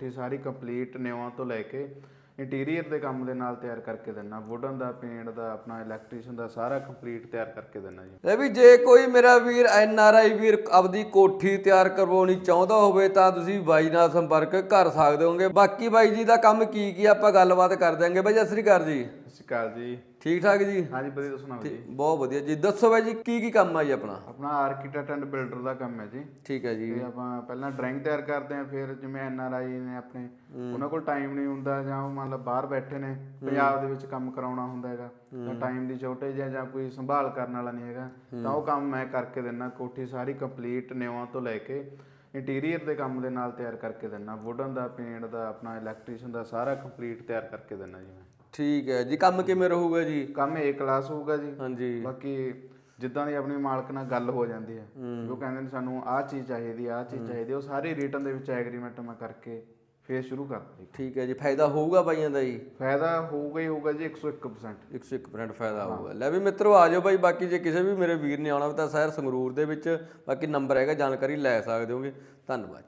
ਕੋਠੀ ਸਾਰੀ ਕੰਪਲੀਟ ਨਿਵਾਂ ਤੋਂ ਲੈ ਕੇ ਇੰਟੀਰੀਅਰ ਦੇ ਕੰਮ ਦੇ ਨਾਲ ਤਿਆਰ ਕਰਕੇ ਦਿੰਨਾ। ਵੁਡਨ ਦਾ ਪੇਂਟ ਦਾ, ਆਪਣਾ ਇਲੈਕਟ੍ਰੀਸ਼ੀਅਨ ਦਾ ਸਾਰਾ ਕੰਪਲੀਟ ਤਿਆਰ ਕਰਕੇ ਦਿੰਨਾ ਜੀ। ਇਹ ਵੀ ਜੇ ਕੋਈ ਮੇਰਾ ਵੀਰ, ਐਨ ਆਰ ਆਈ ਵੀਰ ਆਪਦੀ ਕੋਠੀ ਤਿਆਰ ਕਰਵਾਉਣੀ ਚਾਹੁੰਦਾ ਹੋਵੇ ਤਾਂ ਤੁਸੀਂ ਬਾਈ ਨਾਲ ਸੰਪਰਕ ਕਰ ਸਕਦੇ ਹੋਗੇ। ਬਾਕੀ ਬਾਈ ਜੀ ਦਾ ਕੰਮ ਕੀ ਕੀ ਆਪਾਂ ਗੱਲਬਾਤ ਕਰ ਦਿਆਂਗੇ। ਬਾਈ, ਸਤਿ ਸ੍ਰੀ ਅਕਾਲ ਜੀ। ਸਤਿ ਸ਼੍ਰੀ ਅਕਾਲ ਜੀ। ਠੀਕ ਠਾਕ ਜੀ? ਹਾਂਜੀ ਵਧੀਆ ਤੁਸੀਂ ਸੁਣਾਓ ਜੀ? ਬਹੁਤ ਵਧੀਆ ਜੀ। ਦੱਸੋ ਬਾਈ ਜੀ ਕੀ ਕੀ ਕੰਮ ਆ ਜੀ ਆਪਣਾ? ਆਪਣਾ ਆਰਕੀਟੈਕਟ ਐਂਡ ਬਿਲਡਰ ਦਾ ਕੰਮ ਹੈ ਜੀ। ਠੀਕ ਹੈ ਜੀ। ਤੇ ਆਪਾਂ ਪਹਿਲਾਂ ਡਰਾਇੰਗ ਤਿਆਰ ਕਰਦੇ ਆ ਫਿਰ ਜਿਵੇਂ ਐਨ ਆਰ ਆਈ ਨੇ ਆਪਣੇ ਉਹਨਾਂ ਕੋਲ ਟਾਈਮ ਨਹੀਂ ਹੁੰਦਾ ਜਾਂ ਉਹ ਮੰਨ ਲਾ ਬਾਹਰ ਬੈਠੇ ਨੇ ਪੰਜਾਬ ਦੇ ਵਿੱਚ ਕੰਮ ਕਰਾਉਣਾ ਹੁੰਦਾ ਹੈਗਾ ਤਾਂ ਟਾਈਮ ਦੀ ਸ਼ੋਰਟੇਜ ਹੈ ਜਾਂ ਕੋਈ ਸੰਭਾਲ ਕਰਨ ਵਾਲਾ ਨਹੀਂ ਹੈਗਾ ਤਾਂ ਉਹ ਕੰਮ ਮੈਂ ਕਰਕੇ ਦਿੰਨਾ ਕੋਠੀ ਸਾਰੀ ਕੰਪਲੀਟ ਨਿਵਾਂ ਤੋਂ ਲੈ ਕੇ ਇੰਟੀਰੀਅਰ ਦੇ ਕੰਮ ਦੇ ਨਾਲ ਤਿਆਰ ਕਰਕੇ ਦਿੰਨਾ ਵੁਡਨ ਦਾ ਪੇਂਟ ਦਾ ਆਪਣਾ ਇਲੈਕਟ੍ਰੀਸ਼ੀਅਨ ਦਾ ਸਾਰਾ ਕੰਪਲੀਟ ਤਿਆਰ ਕਰਕੇ ਦਿੰਨਾ ਜੀ ਮੈਂ। ਠੀਕ ਹੈ ਜੀ ਕੰਮ ਕਿਵੇਂ ਰਹੂਗਾ ਜੀ? ਕੰਮ ਏ ਕਲਾਸ ਹੋਊਗਾ ਜੀ। ਹਾਂਜੀ। ਬਾਕੀ ਜਿੱਦਾਂ ਦੀ ਆਪਣੀ ਮਾਲਕ ਨਾਲ ਗੱਲ ਹੋ ਜਾਂਦੀ ਹੈ। ਉਹ ਕਹਿੰਦੇ ਨੇ ਸਾਨੂੰ ਆਹ ਚੀਜ਼ ਚਾਹੀਦੀ ਆਹ ਚੀਜ਼ ਚਾਹੀਦੀ ਉਹ ਸਾਰੀ ਰਿਟਰਨ ਦੇ ਵਿੱਚ ਐਗਰੀਮੈਂਟ ਮੈਂ ਕਰਕੇ ਫੇਰ ਸ਼ੁਰੂ ਕਰਦਾ ਜੀ। ਠੀਕ ਹੈ ਜੀ ਫਾਇਦਾ ਹੋਊਗਾ ਬਾਈਆਂ ਦਾ ਜੀ? ਫਾਇਦਾ ਹੋਊਗਾ ਹੀ ਹੋਊਗਾ ਜੀ 101% 101% ਫਾਇਦਾ ਹੋਊਗਾ। ਲੈ ਵੀ ਮਿੱਤਰੋ ਆ ਜਾਓ ਬਾਈ ਬਾਕੀ ਜੇ ਕਿਸੇ ਵੀ ਮੇਰੇ ਵੀਰ ਨੇ ਆਉਣਾ ਤਾਂ ਸ਼ਹਿਰ ਸੰਗਰੂਰ ਦੇ ਵਿੱਚ ਬਾਕੀ ਨੰਬਰ ਹੈਗਾ ਜਾਣਕਾਰੀ ਲੈ ਸਕਦੇ ਹੋਗੇ। ਧੰਨਵਾਦ